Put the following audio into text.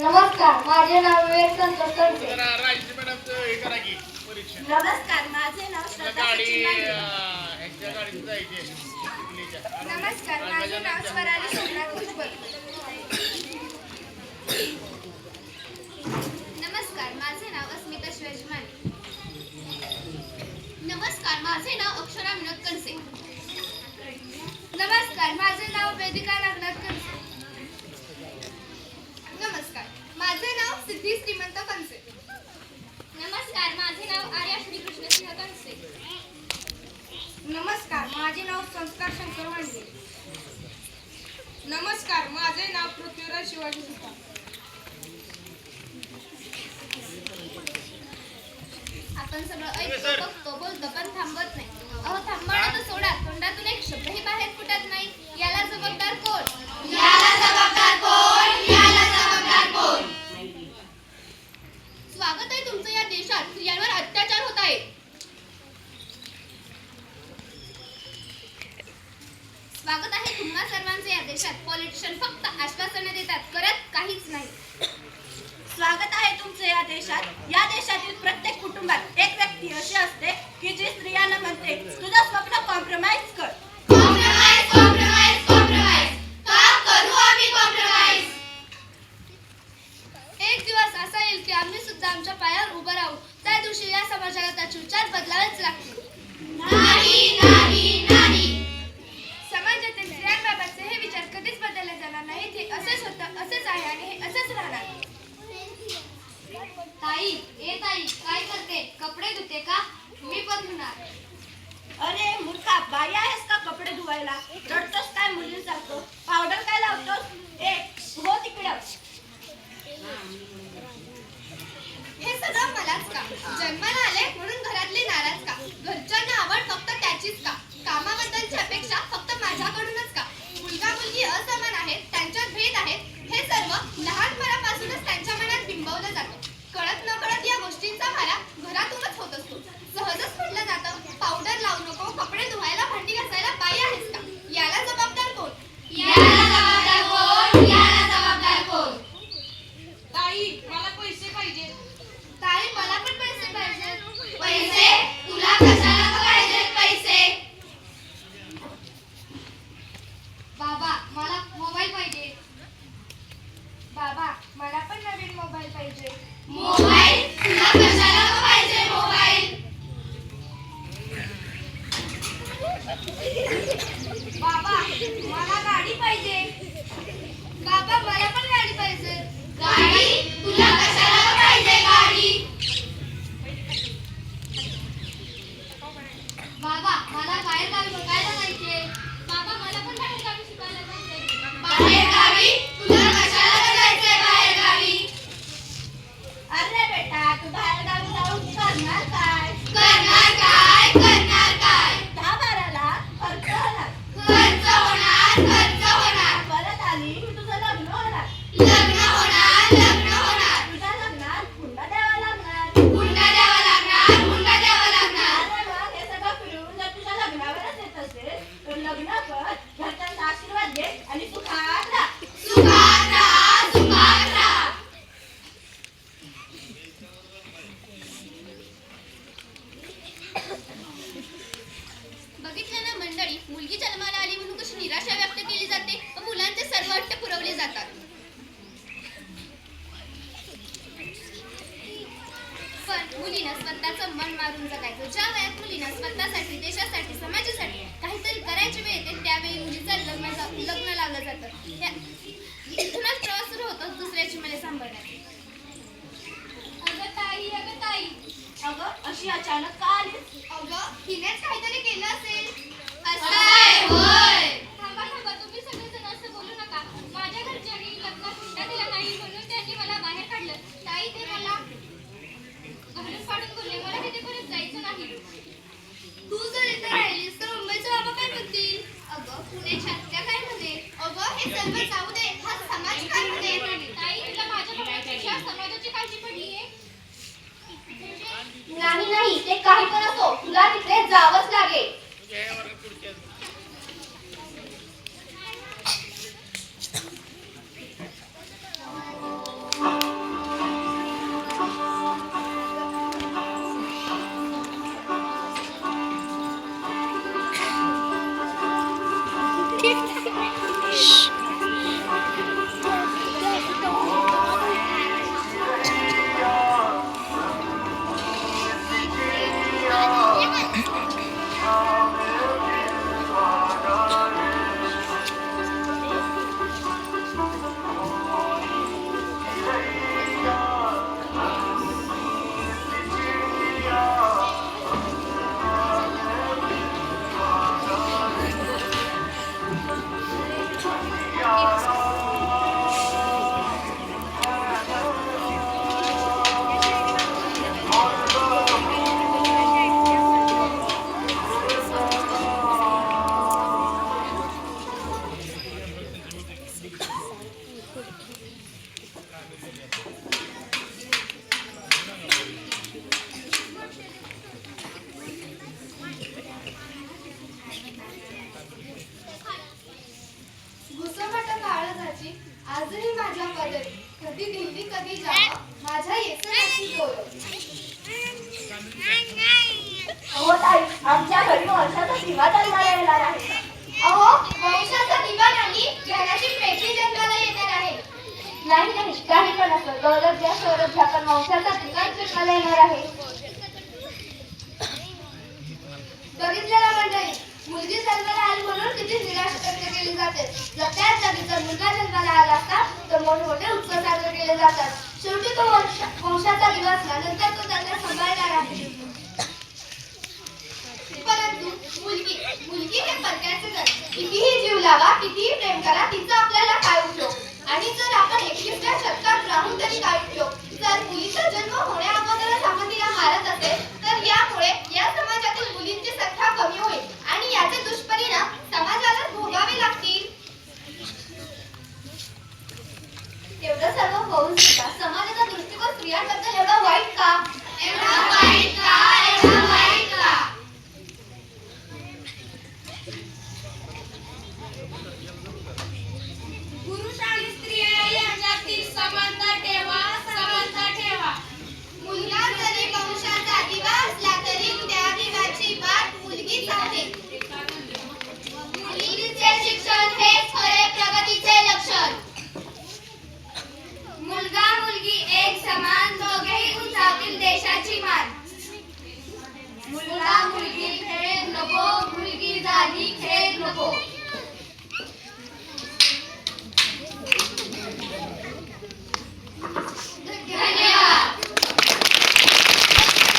नमस्कार माझे नाव विवेक संतोष करते जरा राजश्री मॅडमचं हे करा की परीक्षा. नमस्कार माझे नाव श्रद्धा गाडी ह्याच्या गाडीत जायचे. नमस्कार माझे नाव स्वराली सोमनाथ भुजबळ नमस्कार माझे नाव अस्मिता शिवाजी माने. नमस्कार माझे नाव अक्षरा विनोद नमस्कार माझे नाव वेदिका नागनाथ कनसे नमस्कार माझे नाव सिद्धी श्रीमंत कनसे नमस्कार माझे नाव आर्या श्रीकृष्ण सिंह कनसे नमस्कार माझे संस्कार शंकर वांडे. नमस्कार माझे नाव पृथ्वीराज शिवाजी सुतार. आपण सगळं ऐकतो बघतो बोलतो पण थांबत नाही. अहो तर सोडा. तोंडातून एक शब्दही बाहेर फुटत नाही. याला जबाबदार कोण याला जबाबदार कोण याला जबाबदार कोण स्वागत आहे तुमचं या देशात स्त्रियांवर अत्याचार होत आहे स्वागत आहे तुम्हा सर्वांचं या देशात पॉलिटिशियन फक्त आश्वासने देतात करत काहीच नाही. स्वागत आहे तुमचं या देशात. या देशातील प्रत्येक कुटुंबात एक व्यक्ती अशी असते की जी स्त्रियांना म्हणते तुझं स्वप्न कॉम्प्रोमाइज कर. कॉम्प्रोमाइज कॉम्प्रोमाइज कॉम्प्रोमाइज का करू आम्ही कॉम्प्रोमाइज एक दिवस असा येईल की आम्ही सुद्धा आमच्या पायावर उभं राहू. त्या दिवशी या समाजाला त्याचे विचार बदलावेच लागतील. अरे मूर्खा बाई आहेस का कपडे धुवायला? रडतोस काय मुलींसारखं? पावडर काय लावतोस? ए हो तिकडं. हे सगळं मलाच का? जन्माला आले म्हणून घरातली नाराज का घरच्यांना आवड फक्त त्याचीच का कामाबद्दलची अपेक्षा फक्त माझ्याकडूनच का मुलगा मुलगी असमान आहेत त्यांच्यात भेद आहेत हे सर्व लहानपणापासूनच त्यांच्या मनात बिंबवलं जातं कळत न कळत या गोष्टींचा मारा घरातूनच होत असतो सहजच म्हटलं जातं पावडर लावू नको कपडे धुवायला भांडी घासायला बाई आहेस का याला जबाबदार कोण याला जबाबदार कोण याला जबाबदार कोण ताई मला पैसे पाहिजे ताई मला पण पैसे पाहिजे पैसे तुला कशाला पाहिजे पैसे बाबा मला मोबाईल पाहिजे बाबा मला पण नवीन मोबाईल पाहिजे मोबाईल तुला कशाला पाहिजे मोबाईल बाबा मला गाडी पाहिजे. बाबा मला पण गाडी पाहिजे. गाडी? लग्न कर घरच्यांचा आशीर्वाद घे आणि सुखात राहा सुखात राहा सुखात राहा बघितलं ना मंडळी मुलगी जन्माला आली म्हणून कशी निराशा व्यक्त केली जाते व मुलांचे सर्व हट्ट पुरवले जातात पण मुलीनं स्वतःचं मन मारून जगायचं ज्या वयात मुलीनं स्वतःसाठी देशासाठी समाजासाठी काहीतरी करायची वेळ येते त्यावेळी मुलीचं लग्न जा- लग्न लावलं जातं त्या- इथूनच प्रवास सुरू होतो दुसऱ्याची मने सांभाळण्यात अगं ताई अगं ताई अगं अशी अचानक का आलीस? अगं हिनेच काहीतरी केलं असेल. थांबा थांबा तुम्ही सगळेजण असं बोलू नका. माझ्या घरच्यांनी लग्नात हुंडा दिला नाही म्हणून त्यांनी मला बाहेर काढलं. ताई ते मला घालून पाडून बोलले. मला तिथे परत जायचं नाही. तू जर इथे राहिलीस तर मुंबईचे बाबा काय म्हणतील? अगं पुण्याच्या काय म्हणे? अगं हे सर्व जाऊ दे हा समाज काय म्हणे ताई तुला माझ्या बाबापेक्षा समाजाची काळजी पडलीये नाही नाही ते काही पण असो तुला तिथे जावंच लागेल. आजही माझ्या पदरी कधी दिल्ली कधी जावा माझ्या येसनाची गौरव अहो ताई आमच्या घरी वर्षाचा दिवा जन्माला येणार आहे. अहो वंशाचा दिवा नाही ज्ञानाची पेटी जन्माला येणार आहे. नाही नाही. काही पण असं गौरव घ्या सौरभ घ्या पण मांसाचा ठिकाण मला येणार आहे. बघितलेला मंडळी? मुलगी जन्माला आली म्हणून किती निराश व्यक्त केली जाते. जर त्याच जागी जर मुलगा जन्माला आला असता तर मोठमोठे उत्सव साजरे केले जातात. शेवटी तो वंशाचा दिवस नंतर तो त्यांना सांभाळणार आहे. परंतु मुलगी मुलगी हे परक्याचे कितीही जीव लावा कितीही प्रेम करा तिचं आपल्याला आणि जर आपण एकवीसव्या शतकात राहून तरी काय उपयोग? तर मुलीचा जन्म होणार